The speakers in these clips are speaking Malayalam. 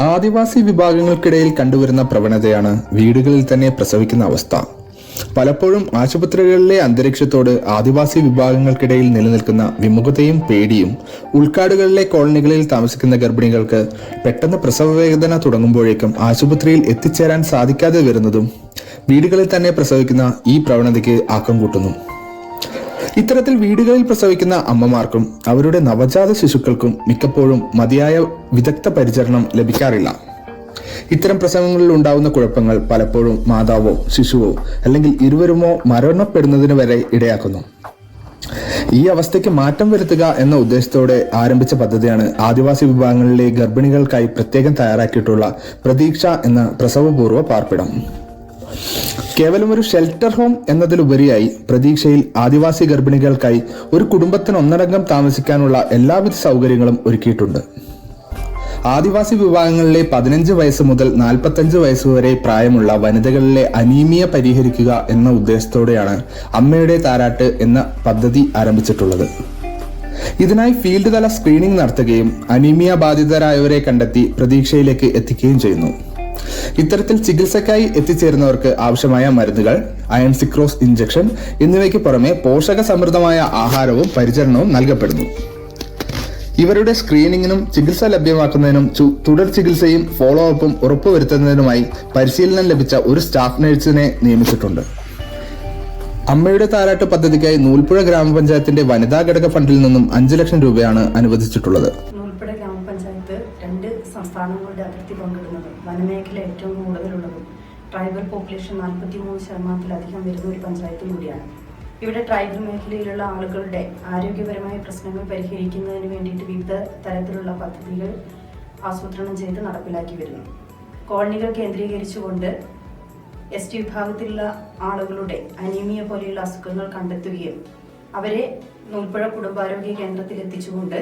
ആദിവാസി വിഭാഗങ്ങൾക്കിടയിൽ കണ്ടുവരുന്ന പ്രവണതയാണ് വീടുകളിൽ തന്നെ പ്രസവിക്കുന്ന അവസ്ഥ. പലപ്പോഴും ആശുപത്രികളിലെ അന്തരീക്ഷത്തോട് ആദിവാസി വിഭാഗങ്ങൾക്കിടയിൽ നിലനിൽക്കുന്ന വിമുഖതയും പേടിയും ഉൾക്കാടുകളിലെ കോളനികളിൽ താമസിക്കുന്ന ഗർഭിണികൾക്ക് പെട്ടെന്ന് പ്രസവ വേദന തുടങ്ങുമ്പോഴേക്കും ആശുപത്രിയിൽ എത്തിച്ചേരാൻ സാധിക്കാതെ വരുന്നതും വീടുകളിൽ തന്നെ പ്രസവിക്കുന്ന ഈ പ്രവണതയ്ക്ക് ആക്കം കൂട്ടുന്നു. ഇത്തരത്തിൽ വീടുകളിൽ പ്രസവിക്കുന്ന അമ്മമാർക്കും അവരുടെ നവജാത ശിശുക്കൾക്കും മിക്കപ്പോഴും മതിയായ വിദഗ്ധ പരിചരണം ലഭിക്കാറില്ല. ഇത്തരം പ്രസവങ്ങളിൽ ഉണ്ടാവുന്ന കുഴപ്പങ്ങൾ പലപ്പോഴും മാതാവോ ശിശുവോ അല്ലെങ്കിൽ ഇരുവരുമോ മരണപ്പെടുന്നതിന് വരെ ഇടയാക്കുന്നു. ഈ അവസ്ഥയ്ക്ക് മാറ്റം വരുത്തുക എന്ന ഉദ്ദേശത്തോടെ ആരംഭിച്ച പദ്ധതിയാണ് ആദിവാസി വിഭാഗങ്ങളിലെ ഗർഭിണികൾക്കായി പ്രത്യേകം തയ്യാറാക്കിയിട്ടുള്ള പ്രതീക്ഷ എന്ന പ്രസവപൂർവ പാർപ്പിടം. കേവലം ഒരു ഷെൽട്ടർ ഹോം എന്നതിലുപരിയായി പ്രതീക്ഷയിൽ ആദിവാസി ഗർഭിണികൾക്കായി ഒരു കുടുംബത്തിന് ഒന്നടങ്കം താമസിക്കാനുള്ള എല്ലാവിധ സൗകര്യങ്ങളും ഒരുക്കിയിട്ടുണ്ട്. ആദിവാസി വിഭാഗങ്ങളിലെ പതിനഞ്ച് വയസ്സ് മുതൽ നാൽപ്പത്തഞ്ച് വയസ്സ് വരെ പ്രായമുള്ള വനിതകളിലെ അനീമിയ പരിഹരിക്കുക എന്ന ഉദ്ദേശത്തോടെയാണ് അമ്മയുടെ താരാട്ട് എന്ന പദ്ധതി ആരംഭിച്ചിട്ടുള്ളത്. ഇതിനായി ഫീൽഡ് തല സ്ക്രീനിംഗ് നടത്തുകയും അനീമിയ ബാധിതരായവരെ കണ്ടെത്തി പ്രതീക്ഷയിലേക്ക് എത്തിക്കുകയും ചെയ്യുന്നു. ഇത്തരത്തിൽ ചികിത്സയ്ക്കായി എത്തിച്ചേരുന്നവർക്ക് ആവശ്യമായ മരുന്നുകൾ അയൺ സിക്രോസ് ഇഞ്ചക്ഷൻ എന്നിവയ്ക്ക് പുറമെ പോഷക സമൃദ്ധമായ ആഹാരവും പരിചരണവും നൽകപ്പെടുന്നു. ഇവരുടെ സ്ക്രീനിങ്ങിനും ചികിത്സ ലഭ്യമാക്കുന്നതിനും തുടർ ചികിത്സയും ഫോളോ അപ്പും ഉറപ്പുവരുത്തുന്നതിനുമായി പരിശീലനം ലഭിച്ച ഒരു സ്റ്റാഫ് നഴ്സിനെ നിയമിച്ചിട്ടുണ്ട്. അമ്മയുടെ താരാട്ട് പദ്ധതിക്കായി നൂൽപ്പുഴ ഗ്രാമപഞ്ചായത്തിന്റെ വനിതാ ഘടക ഫണ്ടിൽ നിന്നും അഞ്ചു ലക്ഷം രൂപയാണ് അനുവദിച്ചിട്ടുള്ളത്. സംസ്ഥാനങ്ങളുടെ അതിർത്തി പങ്കിടുന്നത് വനമേഖല ഏറ്റവും കൂടുതലുള്ളതും ട്രൈബൽ പോപ്പുലേഷൻ നാൽപ്പത്തി മൂന്ന് ശതമാനത്തിലധികം വരുന്ന ഒരു പഞ്ചായത്തും കൂടിയാണ്. ഇവിടെ ട്രൈബൽ മേഖലയിലുള്ള ആളുകളുടെ ആരോഗ്യപരമായ പ്രശ്നങ്ങൾ പരിഹരിക്കുന്നതിന് വേണ്ടിയിട്ട് വിവിധ തരത്തിലുള്ള പദ്ധതികൾ ആസൂത്രണം ചെയ്ത് നടപ്പിലാക്കി വരുന്നു. കോളനികൾ കേന്ദ്രീകരിച്ചുകൊണ്ട് എസ് ടി വിഭാഗത്തിലുള്ള ആളുകളുടെ അനീമിയ പോലെയുള്ള അസുഖങ്ങൾ കണ്ടെത്തുകയും അവരെ നൂൽപ്പുഴ കുടുംബാരോഗ്യ കേന്ദ്രത്തിൽ എത്തിച്ചുകൊണ്ട്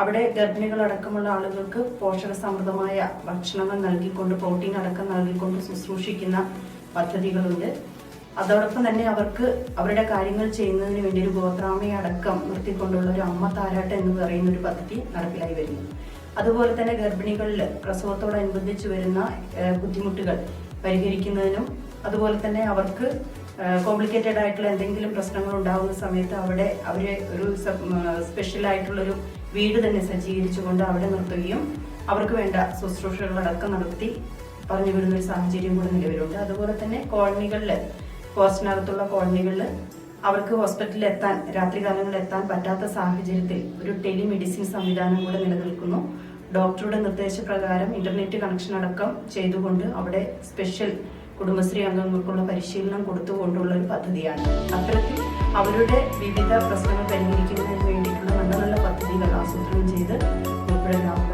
അവിടെ ഗർഭിണികളടക്കമുള്ള ആളുകൾക്ക് പോഷക സമൃദ്ധമായ ഭക്ഷണങ്ങൾ നൽകിക്കൊണ്ട് പ്രോട്ടീൻ അടക്കം നൽകിക്കൊണ്ട് ശുശ്രൂഷിക്കുന്ന പദ്ധതികളുണ്ട്. അതോടൊപ്പം തന്നെ അവർക്ക് അവരുടെ കാര്യങ്ങൾ ചെയ്യുന്നതിന് വേണ്ടി ഒരു ഗോത്രാമയെ അടക്കം നിർത്തിക്കൊണ്ടുള്ള ഒരു അമ്മ താരാട്ട് എന്ന് പറയുന്ന ഒരു പദ്ധതി നടപ്പിലായി വരുന്നു. അതുപോലെ തന്നെ ഗർഭിണികളിൽ പ്രസവത്തോടനുബന്ധിച്ച് വരുന്ന ബുദ്ധിമുട്ടുകൾ പരിഹരിക്കുന്നതിനും അതുപോലെ തന്നെ അവർക്ക് കോംപ്ലിക്കേറ്റഡ് ആയിട്ടുള്ള എന്തെങ്കിലും പ്രശ്നങ്ങൾ ഉണ്ടാകുന്ന സമയത്ത് അവിടെ അവരെ ഒരു സ്പെഷ്യൽ ആയിട്ടുള്ളൊരു വീട് തന്നെ സജ്ജീകരിച്ചുകൊണ്ട് അവിടെ നിർത്തുകയും അവർക്ക് വേണ്ട ശുശ്രൂഷകളടക്കം നടത്തി പറഞ്ഞു വിടുന്ന ഒരു സാഹചര്യം കൂടെ നിലവിലുണ്ട്. അതുപോലെ തന്നെ കോളനികളിൽ പോസ്റ്റിനകത്തുള്ള കോളനികളിൽ അവർക്ക് ഹോസ്പിറ്റലിൽ എത്താൻ രാത്രികാലങ്ങളിൽ എത്താൻ പറ്റാത്ത സാഹചര്യത്തിൽ ഒരു ടെലിമെഡിസിൻ സംവിധാനം കൂടെ നിലനിൽക്കുന്നു. ഡോക്ടറുടെ നിർദ്ദേശപ്രകാരം ഇന്റർനെറ്റ് കണക്ഷൻ അടക്കം ചെയ്തുകൊണ്ട് അവിടെ സ്പെഷ്യൽ കുടുംബശ്രീ അംഗങ്ങൾക്കുള്ള പരിശീലനം കൊടുത്തുകൊണ്ടുള്ള ഒരു പദ്ധതിയാണ്. അത്തരത്തിൽ അവരുടെ വിവിധ പ്രശ്നങ്ങൾ പരിഹരിക്കുന്നതിന് വേണ്ടിയിട്ടുള്ള നല്ല നല്ല പദ്ധതികൾ ആസൂത്രണം ചെയ്ത് ഉൾപ്പെടെ ഗ്രാമ